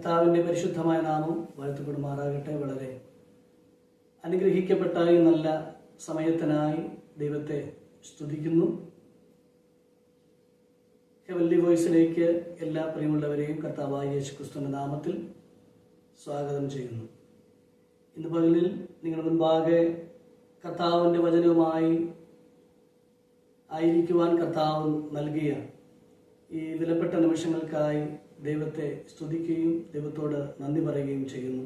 കർത്താവിന്റെ പരിശുദ്ധമായ നാമം വാഴ്ത്തപ്പെടുമാറാകട്ടെ വളരെ. അനുഗ്രഹിക്കപ്പെട്ട ഈ നല്ല സമയത്തിനായി ദൈവത്തെ സ്തുതിക്കുന്നു. ഹെവല്ലി വോയിസിലേക്ക് എല്ലാ പ്രിയമുള്ളവരെയും കർത്താവായ യേശു ക്രിസ്തുവിന്റെ നാമത്തിൽ സ്വാഗതം ചെയ്യുന്നു. ഇന്ന് പകലിൽ നിങ്ങളുടെ മുൻപാകെ കർത്താവിന്റെ വചനവുമായി ആയിരിക്കുവാൻ കർത്താവ് നൽകിയ ഈ വിലപ്പെട്ട നിമിഷങ്ങൾക്കായി ദൈവത്തെ സ്തുതിക്കുകയും ദൈവത്തോട് നന്ദി പറയുകയും ചെയ്യുന്നു.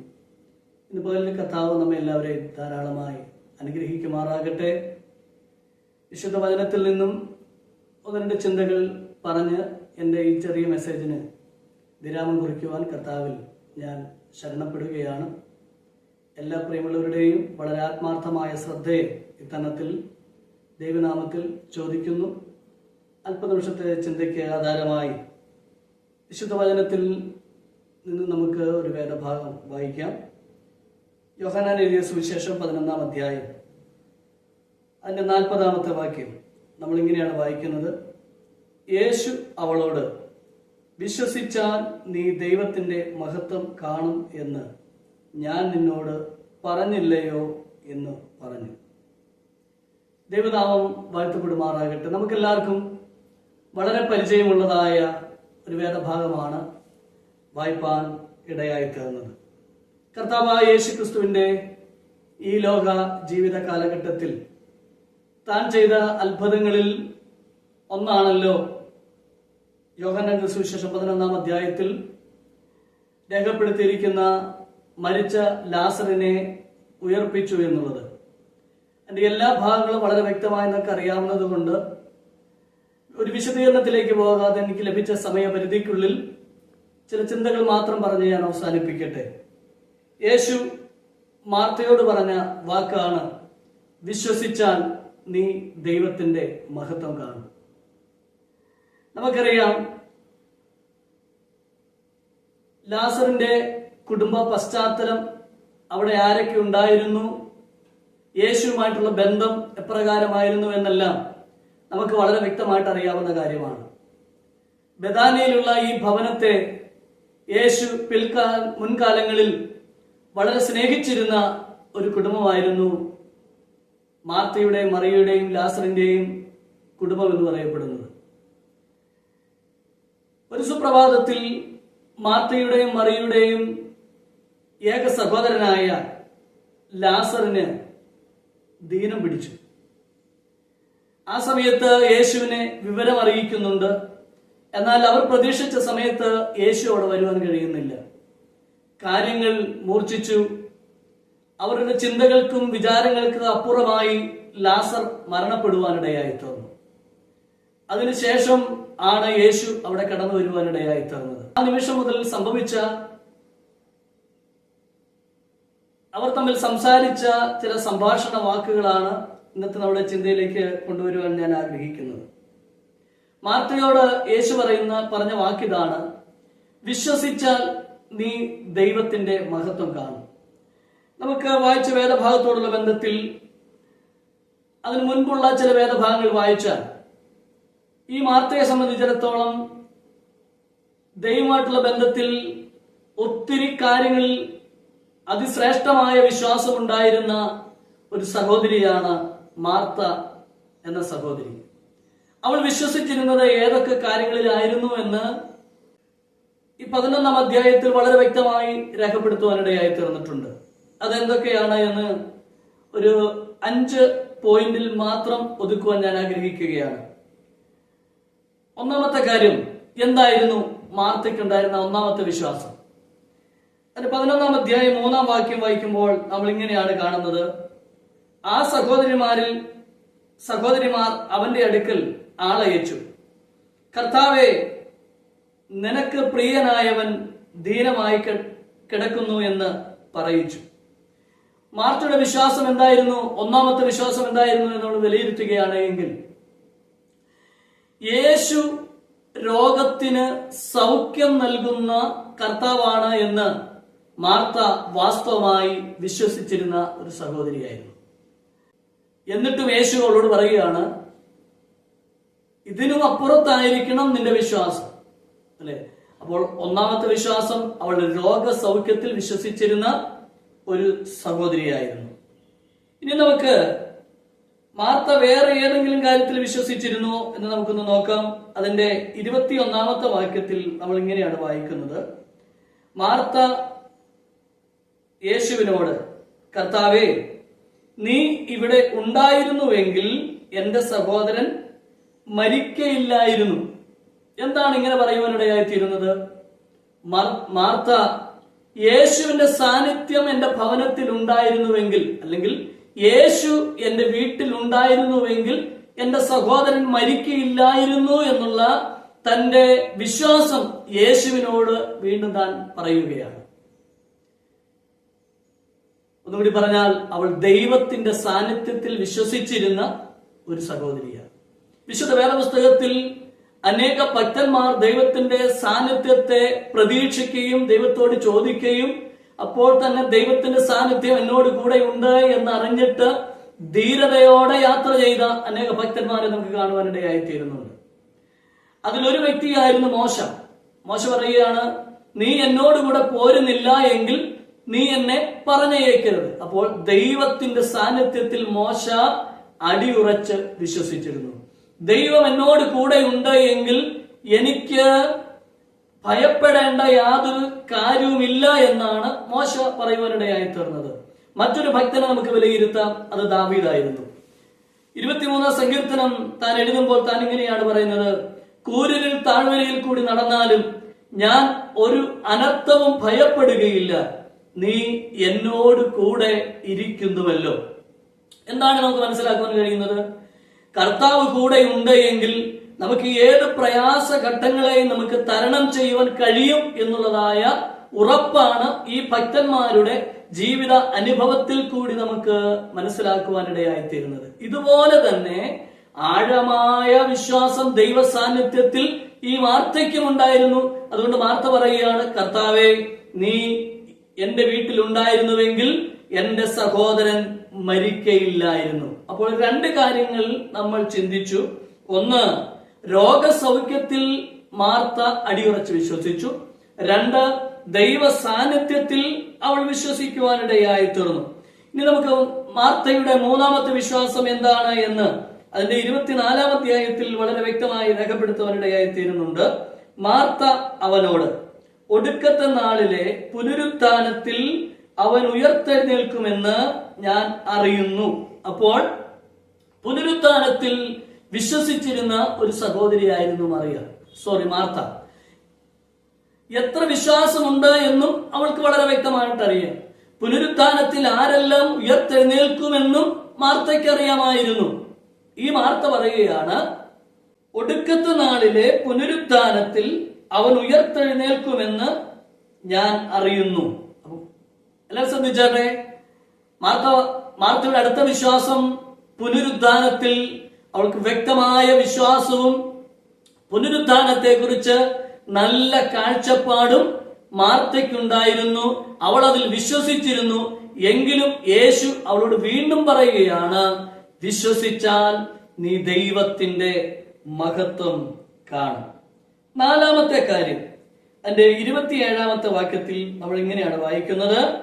ഇന്ന് പകലിന് കർത്താവ് നമ്മെ എല്ലാവരെയും ധാരാളമായി അനുഗ്രഹിക്കുമാറാകട്ടെ. വിശുദ്ധ വചനത്തിൽ നിന്നും ഒന്ന് രണ്ട് ചിന്തകൾ പറഞ്ഞ് എന്റെ ഈ ചെറിയ മെസ്സേജിന് വിരാമം കുറിക്കുവാൻ കർത്താവിൽ ഞാൻ ശരണപ്പെടുകയാണ്. എല്ലാ പ്രിയമുള്ളവരുടെയും വളരെ ആത്മാർത്ഥമായ ശ്രദ്ധയെ ഇത്തരണത്തിൽ ദൈവനാമത്തിൽ ചോദിക്കുന്നു. അല്പനിമിഷത്തെ ചിന്തയ്ക്ക് ആധാരമായി വിശുദ്ധ വചനത്തിൽ നിന്ന് നമുക്ക് ഒരു വേദഭാഗം വായിക്കാം. യോഹനാൻ എഴുതിയ സുവിശേഷം പതിനൊന്നാം അധ്യായം. അതിന്റെ നാൽപ്പതാമത്തെ വാക്യം. നമ്മളിങ്ങനെയാണ് വായിക്കുന്നത്. യേശു അവളോട് വിശ്വസിച്ചാൽ നീ ദൈവത്തിന്റെ മഹത്വം കാണും എന്ന് ഞാൻ നിന്നോട് പറഞ്ഞില്ലയോ എന്ന് പറഞ്ഞു. ദൈവനാമം വാഴ്ത്തപ്പെടുമാറാകട്ടെ. നമുക്കെല്ലാവർക്കും വളരെ പരിചയമുള്ളതായ ഒരു വേദഭാഗമാണ് വായ്പാൻ ഇടയായി തീർന്നത്. കർത്താവായ യേശു ക്രിസ്തുവിന്റെ ഈ ലോക ജീവിത കാലഘട്ടത്തിൽ താൻ ചെയ്ത അത്ഭുതങ്ങളിൽ ഒന്നാണല്ലോ യോഹന്നാന്റെ സുവിശേഷം പതിനൊന്നാം അധ്യായത്തിൽ രേഖപ്പെടുത്തിയിരിക്കുന്ന മരിച്ച ലാസറിനെ ഉയർപ്പിച്ചു എന്നുള്ളത്. എന്റെ എല്ലാ ഭാഗങ്ങളും വളരെ വ്യക്തമായി നമുക്ക് അറിയാവുന്നത് കൊണ്ട് ഒരു വിശദീകരണത്തിലേക്ക് പോകാതെ എനിക്ക് ലഭിച്ച സമയപരിധിക്കുള്ളിൽ ചില ചിന്തകൾ മാത്രം പറഞ്ഞ് ഞാൻ അവസാനിപ്പിക്കട്ടെ. യേശു മാർത്തയോട് പറഞ്ഞ വാക്കാണ് വിശ്വസിച്ചാൽ നീ ദൈവത്തിന്റെ മഹത്വം കാണും. നമുക്കറിയാം ലാസറിന്റെ കുടുംബ പശ്ചാത്തലം അവിടെ ആരൊക്കെ ഉണ്ടായിരുന്നു യേശുവുമായിട്ടുള്ള ബന്ധം എപ്രകാരമായിരുന്നു എന്നെല്ലാം നമുക്ക് വളരെ വ്യക്തമായിട്ട് അറിയാവുന്ന കാര്യമാണ്. ബദാനിയിലുള്ള ഈ ഭവനത്തെ യേശു പിൽക്കാ മുൻകാലങ്ങളിൽ വളരെ സ്നേഹിച്ചിരുന്ന ഒരു കുടുംബമായിരുന്നു മാർത്തയുടെയും മറിയയുടെയും ലാസറിന്റെയും കുടുംബം എന്ന് പറയപ്പെടുന്നത്. ഒരു സുപ്രഭാതത്തിൽ മാർത്തയുടെയും മറിയുടെയും ഏക സഹോദരനായ ലാസറിന് ദീനം പിടിച്ചു. ആ സമയത്ത് യേശുവിനെ വിവരം അറിയിക്കുന്നുണ്ട്. എന്നാൽ അവർ പ്രതീക്ഷിച്ച സമയത്ത് യേശു അവിടെ വരുവാൻ കഴിയുന്നില്ല. കാര്യങ്ങൾ മൂർച്ഛിച്ചു. അവരുടെ ചിന്തകൾക്കും വിചാരങ്ങൾക്കും അപ്പുറമായി ലാസർ മരണപ്പെടുവാനിടയായി തീർന്നു. അതിനുശേഷം ആണ് യേശു അവിടെ കടന്നു വരുവാനിടയായി തീർന്നത്. ആ നിമിഷം മുതൽ സംഭവിച്ച അവർ തമ്മിൽ സംസാരിച്ച ചില സംഭാഷണ വാക്കുകളാണ് ഇന്നത്തെ നമ്മുടെ ചിന്തയിലേക്ക് കൊണ്ടുവരുവാൻ ഞാൻ ആഗ്രഹിക്കുന്നത്. മാർത്തയോട് യേശു പറയുന്ന പറഞ്ഞ വാക്കിതാണ് വിശ്വസിച്ചാൽ നീ ദൈവത്തിന്റെ മഹത്വം കാണും. നമുക്ക് വായിച്ച വേദഭാഗത്തോടുള്ള ബന്ധത്തിൽ അതിന് മുൻപുള്ള ചില വേദഭാഗങ്ങൾ വായിച്ചാൽ ഈ മാർത്തയെ സംബന്ധിച്ചിടത്തോളം ദൈവമായിട്ടുള്ള ബന്ധത്തിൽ ഒത്തിരി കാര്യങ്ങളിൽ അതിശ്രേഷ്ഠമായ വിശ്വാസമുണ്ടായിരുന്ന ഒരു സഹോദരിയാണ് മാർത്ത എന്ന സഹോദരി. അവൾ വിശ്വസിച്ചിരുന്നത് ഏതൊക്കെ കാര്യങ്ങളിലായിരുന്നു എന്ന് ഈ പതിനൊന്നാം അധ്യായത്തിൽ വളരെ വ്യക്തമായി രേഖപ്പെടുത്തുവാനിടയായി തീർന്നിട്ടുണ്ട്. അതെന്തൊക്കെയാണ് എന്ന് ഒരു അഞ്ച് പോയിന്റിൽ മാത്രം ഒതുക്കുവാൻ ഞാൻ ആഗ്രഹിക്കുകയാണ്. ഒന്നാമത്തെ കാര്യം എന്തായിരുന്നു മാർത്തയ്ക്കുണ്ടായിരുന്ന ഒന്നാമത്തെ വിശ്വാസം? അതിന് പതിനൊന്നാം അധ്യായം മൂന്നാം വാക്യം വായിക്കുമ്പോൾ നമ്മൾ ഇങ്ങനെയാണ് കാണുന്നത്. ആ സഹോദരിമാരിൽ സഹോദരിമാർ അവന്റെ അടുക്കൽ ആളയച്ചു. കർത്താവെ നിനക്ക് പ്രിയനായവൻ ധീരമായി കിടക്കുന്നു എന്ന് പറയിച്ചു. മാർട്ടിയുടെ വിശ്വാസം എന്തായിരുന്നു? ഒന്നാമത്തെ വിശ്വാസം എന്തായിരുന്നു എന്ന് നമ്മൾ വിലയിരുത്തുകയാണ് എങ്കിൽ യേശു രോഗത്തിന് സൗഖ്യം നൽകുന്ന കർത്താവാണ് എന്ന് മാർത്ത വാസ്തവമായി വിശ്വസിച്ചിരുന്ന ഒരു സഹോദരിയായിരുന്നു. എന്നിട്ടും യേശു അവളോട് പറയുകയാണ് ഇതിനും അപ്പുറത്തായിരിക്കണം നിന്റെ വിശ്വാസം. അല്ലെ? അപ്പോൾ ഒന്നാമത്തെ വിശ്വാസം അവളുടെ രോഗസൗഖ്യത്തിൽ വിശ്വസിച്ചിരുന്ന ഒരു സഹോദരിയായിരുന്നു. ഇനി നമുക്ക് മാർത്ത വേറെ ഏതെങ്കിലും കാര്യത്തിൽ വിശ്വസിച്ചിരുന്നോ എന്ന് നമുക്കൊന്ന് നോക്കാം. അതിന്റെ ഇരുപത്തി ഒന്നാമത്തെ വാക്യത്തിൽ നമ്മൾ ഇങ്ങനെയാണ് വായിക്കുന്നത്. മാർത്ത യേശുവിനോട് കർത്താവേ നീ ഇവിടെ ഉണ്ടായിരുന്നുവെങ്കിൽ എന്റെ സഹോദരൻ മരിക്കയില്ലായിരുന്നു. എന്താണ് ഇങ്ങനെ പറയുവാനിടയായിത്തീരുന്നത്? തീരുന്നത് മാർത്ത യേശുവിന്റെ സാന്നിധ്യം എന്റെ ഭവനത്തിൽ ഉണ്ടായിരുന്നുവെങ്കിൽ അല്ലെങ്കിൽ യേശു എന്റെ വീട്ടിൽ ഉണ്ടായിരുന്നുവെങ്കിൽ എന്റെ സഹോദരൻ മരിക്കയില്ലായിരുന്നു എന്നുള്ള തന്റെ വിശ്വാസം യേശുവിനോട് വീണ്ടും താൻ പറയുകയാണ്. ഒന്നുകൂടി പറഞ്ഞാൽ അവൾ ദൈവത്തിന്റെ സാന്നിധ്യത്തിൽ വിശ്വസിച്ചിരുന്ന ഒരു സഹോദരിയാണ്. വിശുദ്ധ വേദപുസ്തകത്തിൽ അനേക ഭക്തന്മാർ ദൈവത്തിന്റെ സാന്നിധ്യത്തെ പ്രതീക്ഷിക്കുകയും ദൈവത്തോട് ചോദിക്കുകയും അപ്പോൾ തന്നെ ദൈവത്തിന്റെ സാന്നിധ്യം എന്നോട് കൂടെ ഉണ്ട് എന്ന് അറിഞ്ഞിട്ട് ധീരതയോടെ യാത്ര ചെയ്ത അനേക ഭക്തന്മാരെ നമുക്ക് കാണുവാനിടയായി തീരുന്നുണ്ട് അതിലൊരു വ്യക്തിയായിരുന്നു മോശം. മോശം പറയുകയാണ് നീ എന്നോട് കൂടെ പോരുന്നില്ല എങ്കിൽ നീ എന്നെ പറഞ്ഞയക്കരുത്. അപ്പോൾ ദൈവത്തിന്റെ സാന്നിധ്യത്തിൽ മോശ അടിയുറച്ച് വിശ്വസിച്ചിരുന്നു. ദൈവം എന്നോട് കൂടെ ഉണ്ട് എങ്കിൽ എനിക്ക് ഭയപ്പെടേണ്ട യാതൊരു കാര്യവുമില്ല എന്നാണ് മോശ പറയുവാനിടയായി തീർന്നത്. മറ്റൊരു ഭക്തനെ നമുക്ക് വിലയിരുത്താം. അത് ദാവീദായിരുന്നു. ഇരുപത്തിമൂന്നാം സങ്കീർത്തനം താൻ എഴുതുമ്പോൾ താൻ ഇങ്ങനെയാണ് പറയുന്നത്. കൂരിലിൽ താഴ്വരയിൽ കൂടി നടന്നാലും ഞാൻ ഒരു അനർത്ഥവും ഭയപ്പെടുകയില്ല. നീ എന്നോട് കൂടെ ഇരിക്കുന്നുവല്ലോ. എന്താണ് നമുക്ക് മനസ്സിലാക്കുവാൻ കഴിയുന്നത്? കർത്താവ് കൂടെ ഉണ്ട് എങ്കിൽ നമുക്ക് ഏത് പ്രയാസ ഘട്ടങ്ങളെയും നമുക്ക് തരണം ചെയ്യുവാൻ കഴിയും എന്നുള്ളതായ ഉറപ്പാണ് ഈ ഭക്തന്മാരുടെ ജീവിത അനുഭവത്തിൽ കൂടി നമുക്ക് മനസ്സിലാക്കുവാനിടയായിത്തീരുന്നത്. ഇതുപോലെ തന്നെ ആഴമായ വിശ്വാസം ദൈവ സാന്നിധ്യത്തിൽ ഈ വാർത്തയ്ക്കും ഉണ്ടായിരുന്നു. അതുകൊണ്ട് വാർത്ത പറയുകയാണ് കർത്താവെ നീ എന്റെ വീട്ടിൽ ഉണ്ടായിരുന്നുവെങ്കിൽ എന്റെ സഹോദരൻ മരിക്കയില്ലായിരുന്നു. അപ്പോൾ രണ്ട് കാര്യങ്ങൾ നമ്മൾ ചിന്തിച്ചു. ഒന്ന് രോഗസൗഖ്യത്തിൽ മാർത്ത അടിയുറച്ച് വിശ്വസിച്ചു. രണ്ട് ദൈവ സാന്നിധ്യത്തിൽ അവൾ വിശ്വസിക്കുവാനിടയായി തീർന്നു ഇനി നമുക്ക് മാർത്തയുടെ മൂന്നാമത്തെ വിശ്വാസം എന്താണ് എന്ന് അതിന്റെ ഇരുപത്തിനാലാം അധ്യായത്തിൽ വളരെ വ്യക്തമായി രേഖപ്പെടുത്തുവാനിടയായി തീരുന്നുണ്ട് മാർത്ത അവനോട് ഒടുക്കത്തെ നാളിലെ പുനരുത്ഥാനത്തിൽ അവൻ ഉയർത്തെഴുന്നേൽക്കുമെന്ന് ഞാൻ അറിയുന്നു. അപ്പോൾ പുനരുത്ഥാനത്തിൽ വിശ്വസിച്ചിരുന്ന ഒരു സഹോദരിയായിരുന്നു മറിയ. Sorry Martha. എത്ര വിശ്വാസമുണ്ട് എന്നും അവൾക്ക് വളരെ വ്യക്തമായിട്ട് അറിയാം പുനരുത്ഥാനത്തിൽ ആരെല്ലാം ഉയർത്തെഴുന്നേൽക്കുമെന്നും മാർത്തയ്ക്ക് അറിയാമായിരുന്നു ഈ മാർത്ത പറയുകയാണ് ഒടുക്കത്തെ നാളിലെ പുനരുത്ഥാനത്തിൽ അവൻ ഉയർത്തെഴുന്നേൽക്കുമെന്ന് ഞാൻ അറിയുന്നു. എല്ലാവരും ശ്രദ്ധിച്ചാട്ടെ? മാർത്ത മാർത്തയുടെ അടുത്ത വിശ്വാസം പുനരുദ്ധാനത്തിൽ അവൾക്ക് വ്യക്തമായ വിശ്വാസവും പുനരുദ്ധാനത്തെ കുറിച്ച് നല്ല കാഴ്ചപ്പാടും മാർത്തയ്ക്കുണ്ടായിരുന്നു. അവൾ അതിൽ വിശ്വസിച്ചിരുന്നു. എങ്കിലും യേശു അവളോട് വീണ്ടും പറയുകയാണ് വിശ്വസിച്ചാൽ നീ ദൈവത്തിന്റെ മഹത്വം കാണും. നാലാമത്തെ കാര്യം. അതിന്റെ ഇരുപത്തിയേഴാമത്തെ വാക്യത്തിൽ നമ്മൾ ഇങ്ങനെയാണ് വായിക്കുന്നത്.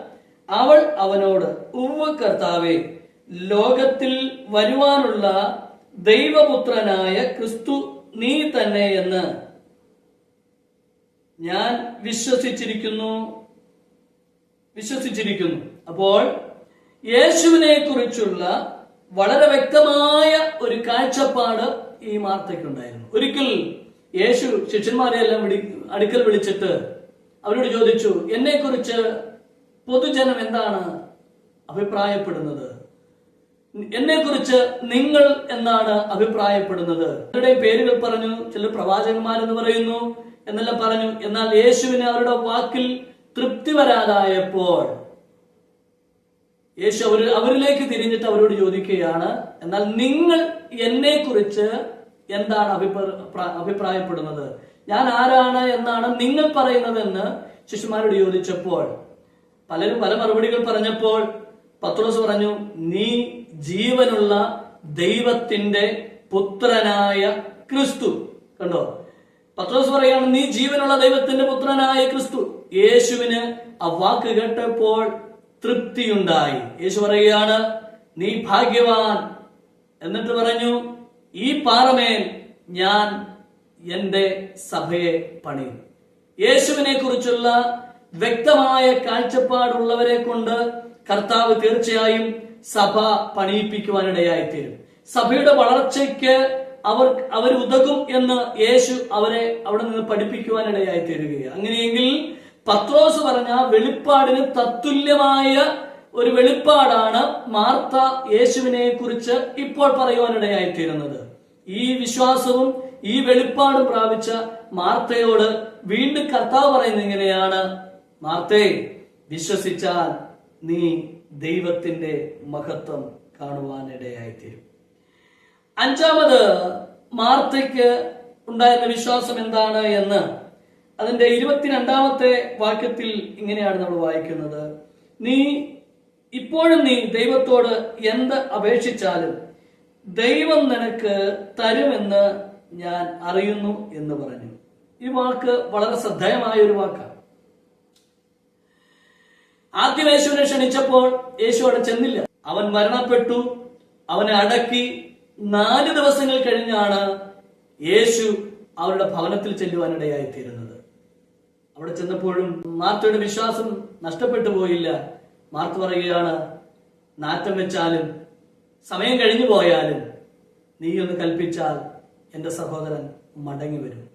അവൾ അവനോട് ഉവ്വ കർത്താവെ ലോകത്തിൽ വരുവാനുള്ള ദൈവപുത്രനായ ക്രിസ്തു നീ തന്നെ എന്ന് ഞാൻ വിശ്വസിച്ചിരിക്കുന്നു. വിശ്വസിച്ചിരിക്കുന്നു. അപ്പോൾ യേശുവിനെ കുറിച്ചുള്ള വളരെ വ്യക്തമായ ഒരു കാഴ്ചപ്പാട് ഈ മാർത്തയ്ക്കുണ്ടായിരുന്നു ഒരിക്കൽ യേശു ശിഷ്യന്മാരെ എല്ലാം വിളി അടുക്കൽ വിളിച്ചിട്ട് അവരോട് ചോദിച്ചു എന്നെക്കുറിച്ച് പൊതുജനം എന്താണ് അഭിപ്രായപ്പെടുന്നത്? എന്നെക്കുറിച്ച് നിങ്ങൾ എന്നാണ് അഭിപ്രായപ്പെടുന്നത്? അവരുടെ പേരുകൾ പറഞ്ഞു ചില പ്രവാചകന്മാരെന്ന് പറയുന്നു എന്നെല്ലാം പറഞ്ഞു. എന്നാൽ യേശുവിന് അവരുടെ വാക്കിൽ തൃപ്തി വരാതായപ്പോൾ യേശു അവർ അവരിലേക്ക് തിരിഞ്ഞിട്ട് അവരോട് ചോദിക്കുകയാണ് എന്നാൽ നിങ്ങൾ എന്നെ കുറിച്ച് എന്താണ് അഭിപ്രായ അഭിപ്രായപ്പെടുന്നത്? ഞാൻ ആരാണ് എന്നാണ് നിങ്ങൾ പറയുന്നതെന്ന് ശിശുമാരോട് ചോദിച്ചപ്പോൾ പലരും പല മറുപടികൾ പറഞ്ഞപ്പോൾ പത്രോസ് പറഞ്ഞു നീ ജീവനുള്ള ദൈവത്തിന്റെ പുത്രനായ ക്രിസ്തു. കണ്ടോ? പത്രോസ് പറയാണ് നീ ജീവനുള്ള ദൈവത്തിന്റെ പുത്രനായ ക്രിസ്തു. യേശുവിന് ആ വാക്ക് കേട്ടപ്പോൾ തൃപ്തിയുണ്ടായി. യേശു പറയുകയാണ് നീ ഭാഗ്യവാൻ. എന്നിട്ട് പറഞ്ഞു ഈ പാറമേൽ ഞാൻ എന്റെ സഭയെ പണിയും. യേശുവിനെ കുറിച്ചുള്ള വ്യക്തമായ കാഴ്ചപ്പാടുള്ളവരെ കൊണ്ട് കർത്താവ് തീർച്ചയായും സഭ പണിയിപ്പിക്കുവാനിടയായി തീരും സഭയുടെ വളർച്ചയ്ക്ക് അവർ അവർ ഉതകും എന്ന് യേശു അവരെ അവിടെ നിന്ന് പഠിപ്പിക്കുവാനിടയായി തീരുകയാണ് അങ്ങനെയെങ്കിൽ പത്രോസ് പറഞ്ഞ വെളിപ്പാടിന് തത്തുല്യമായ ഒരു വെളിപ്പാടാണ് മാർത്ത യേശുവിനെ കുറിച്ച് ഇപ്പോൾ പറയുവാനിടയായി തീരുന്നത് ഈ വിശ്വാസവും ഈ വെളിപ്പാടും പ്രാപിച്ച മാർത്തയോട് വീണ്ടും കർത്താവ് പറയുന്നത് ഇങ്ങനെയാണ്. മാർത്തേ വിശ്വസിച്ചാൽ നീ ദൈവത്തിന്റെ മഹത്വം കാണുവാനിടയായിത്തീരും. അഞ്ചാമത് മാർത്തയ്ക്ക് ഉണ്ടായിരുന്ന വിശ്വാസം എന്താണ് എന്ന്. അതിന്റെ ഇരുപത്തിരണ്ടാമത്തെ വാക്യത്തിൽ ഇങ്ങനെയാണ് നമ്മൾ വായിക്കുന്നത്. നീ ഇപ്പോഴും നീ ദൈവത്തോട് എന്ത് അപേക്ഷിച്ചാലും ദൈവം നിനക്ക് തരുമെന്ന് ഞാൻ അറിയുന്നു എന്ന് പറഞ്ഞു. ഈ വാക്ക് വളരെ ശ്രദ്ധേയമായ ഒരു വാക്കാണ്. ആദ്യം യേശുവിനെ ക്ഷണിച്ചപ്പോൾ യേശു അവിടെ ചെന്നില്ല. അവൻ മരണപ്പെട്ടു. അവനെ അടക്കി നാല് ദിവസങ്ങൾ കഴിഞ്ഞാണ് യേശു അവരുടെ ഭവനത്തിൽ ചെല്ലുവാനിടയായി തീരുന്നത് അവിടെ ചെന്നപ്പോഴും മാർത്തയുടെ വിശ്വാസം നഷ്ടപ്പെട്ടു പോയില്ല. മാർത്ത പറയുകയാണ് നാറ്റം വെച്ചാലും സമയം കഴിഞ്ഞു പോയാലും നീ ഒന്ന് കൽപ്പിച്ചാൽ എന്റെ സഹോദരൻ മടങ്ങി വരും.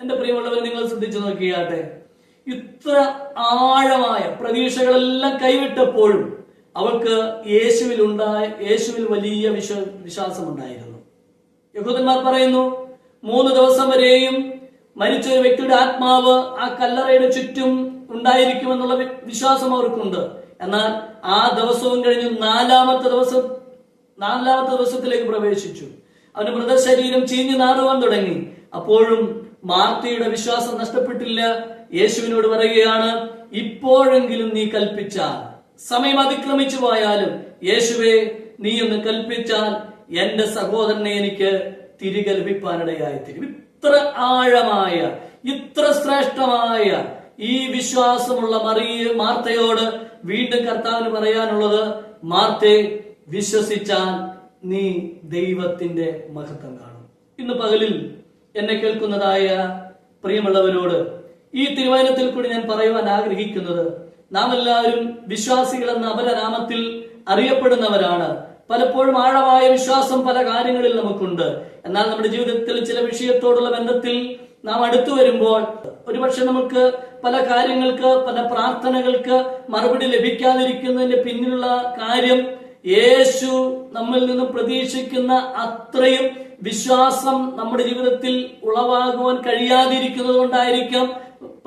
എന്റെ പ്രിയമുള്ളവർ നിങ്ങൾ ശ്രദ്ധിച്ചു നോക്കിയാട്ടെ ഇത്ര ആഴമായ പ്രതീക്ഷകളെല്ലാം കൈവിട്ടപ്പോഴും അവൾക്ക് യേശുവിൽ ഉണ്ടായ യേശുവിൽ വലിയ വിശ്വ വിശ്വാസമുണ്ടായിരുന്നു. യഹൂദന്മാർ പറയുന്നു മൂന്ന് ദിവസം വരെയും മരിച്ച ഒരു വ്യക്തിയുടെ ആത്മാവ് ആ കല്ലറയുടെ ചുറ്റും ഉണ്ടായിരിക്കുമെന്നുള്ള വിശ്വാസം അവർക്കുണ്ട്. എന്നാൽ ആ ദിവസവും കഴിഞ്ഞ് നാലാമത്തെ ദിവസം നാലാമത്തെ ദിവസത്തിലേക്ക് പ്രവേശിച്ചു. അവന്റെ മൃതശരീരം ചീഞ്ഞു നാറുവാൻ തുടങ്ങി. അപ്പോഴും മാർത്തയുടെ വിശ്വാസം നഷ്ടപ്പെട്ടില്ല. യേശുവിനോട് പറയുകയാണ് ഇപ്പോഴെങ്കിലും നീ കൽപ്പിച്ച സമയം അതിക്രമിച്ചു പോയാലും യേശുവെ നീ ഒന്ന് കൽപ്പിച്ചാൽ എന്റെ സഹോദരനെ എനിക്ക് തിരികെ ലഭിപ്പാനിടയായി തീരും ഇത്ര ആഴമായ ഇത്ര ശ്രേഷ്ഠമായ ഈ വിശ്വാസമുള്ള മറിയ മാർത്തയോട് വീണ്ടും കർത്താവിന് പറയാനുള്ളത് മാർത്തെ വിശ്വസിച്ചാൽ നീ ദൈവത്തിന്റെ മഹത്വം കാണും. ഇന്ന് പകലിൽ എന്നെ കേൾക്കുന്നതായ പ്രിയമുള്ളവരോട് ഈ തിരുവചനത്തിൽ കൂടി ഞാൻ പറയുവാൻ ആഗ്രഹിക്കുന്നത് നാം എല്ലാവരും വിശ്വാസികൾ എന്ന അപരനാമത്തിൽ അറിയപ്പെടുന്നവരാണ്. പലപ്പോഴും ആഴമായ വിശ്വാസം പല കാര്യങ്ങളിൽ നമുക്കുണ്ട്. എന്നാൽ നമ്മുടെ ജീവിതത്തിൽ ചില വിഷയത്തോടുള്ള ബന്ധത്തിൽ നാം അടുത്തു വരുമ്പോൾ ഒരുപക്ഷെ നമുക്ക് പല കാര്യങ്ങൾക്ക് പല പ്രാർത്ഥനകൾക്ക് മറുപടി ലഭിക്കാതിരിക്കുന്നതിന്റെ പിന്നിലുള്ള കാര്യം യേശു നമ്മിൽ നിന്ന് പ്രതീക്ഷിക്കുന്ന അത്രയും വിശ്വാസം നമ്മുടെ ജീവിതത്തിൽ ഉളവാകുവാൻ കഴിയാതിരിക്കുന്നത് കൊണ്ടായിരിക്കാം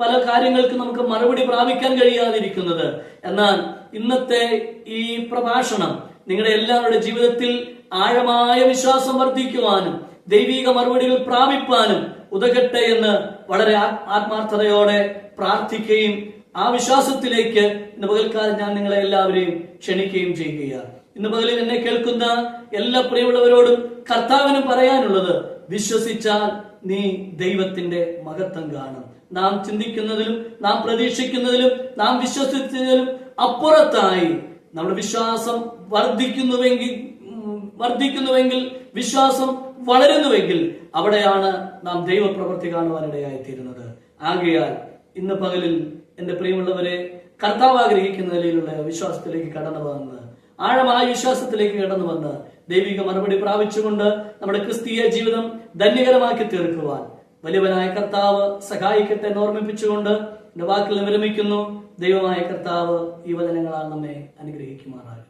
പല കാര്യങ്ങൾക്ക് നമുക്ക് മറുപടി പ്രാപിക്കാൻ കഴിയാതിരിക്കുന്നത്. എന്നാൽ ഇന്നത്തെ ഈ പ്രഭാഷണം നിങ്ങളുടെ എല്ലാവരുടെ ജീവിതത്തിൽ ആഴമായ വിശ്വാസം വർദ്ധിക്കുവാനും ദൈവിക മറുപടികൾ പ്രാപിപ്പാനും ഉതകട്ടെ എന്ന് വളരെ ആത്മാർത്ഥതയോടെ പ്രാർത്ഥിക്കുകയും ആ വിശ്വാസത്തിലേക്ക് ഇന്ന് പകൽക്കാലം ഞാൻ നിങ്ങളെ എല്ലാവരെയും ക്ഷണിക്കുകയും ചെയ്യുകയാണ്. ഇന്ന് പകലിൽ എന്നെ കേൾക്കുന്ന എല്ലാ പ്രിയമുള്ളവരോടും കർത്താവിന് പറയാനുള്ളത് വിശ്വസിച്ചാൽ നീ ദൈവത്തിന്റെ മഹത്വം കാണും. നാം ചിന്തിക്കുന്നതിലും നാം പ്രതീക്ഷിക്കുന്നതിലും നാം വിശ്വസിച്ചതിലും അപ്പുറത്തായി നമ്മുടെ വിശ്വാസം വർദ്ധിക്കുന്നുവെങ്കിൽ വർദ്ധിക്കുന്നുവെങ്കിൽ വിശ്വാസം വളരുന്നുവെങ്കിൽ അവിടെയാണ് നാം ദൈവപ്രവൃത്തി കാണുവാനിടയായി തീരുന്നത് ആകയാൽ ഇന്ന് പകലിൽ എന്റെ പ്രിയമുള്ളവരെ കർത്താവ് ആഗ്രഹിക്കുന്ന നിലയിലുള്ള വിശ്വാസത്തിലേക്ക് കടന്നു വന്ന് ആഴമായ വിശ്വാസത്തിലേക്ക് കടന്നു വന്ന് ദൈവിക മറുപടി പ്രാപിച്ചുകൊണ്ട് നമ്മുടെ ക്രിസ്തീയ ജീവിതം ധന്യകരമാക്കി തീർക്കുവാൻ വലിയവനായ കർത്താവ് സഹായിക്കട്ടെ എന്ന് ഓർമ്മിപ്പിച്ചുകൊണ്ട് എന്റെ വാക്കിൽ വിരമിക്കുന്നു ദൈവമായ കർത്താവ് ഈ നമ്മെ അനുഗ്രഹിക്കുമാറാകും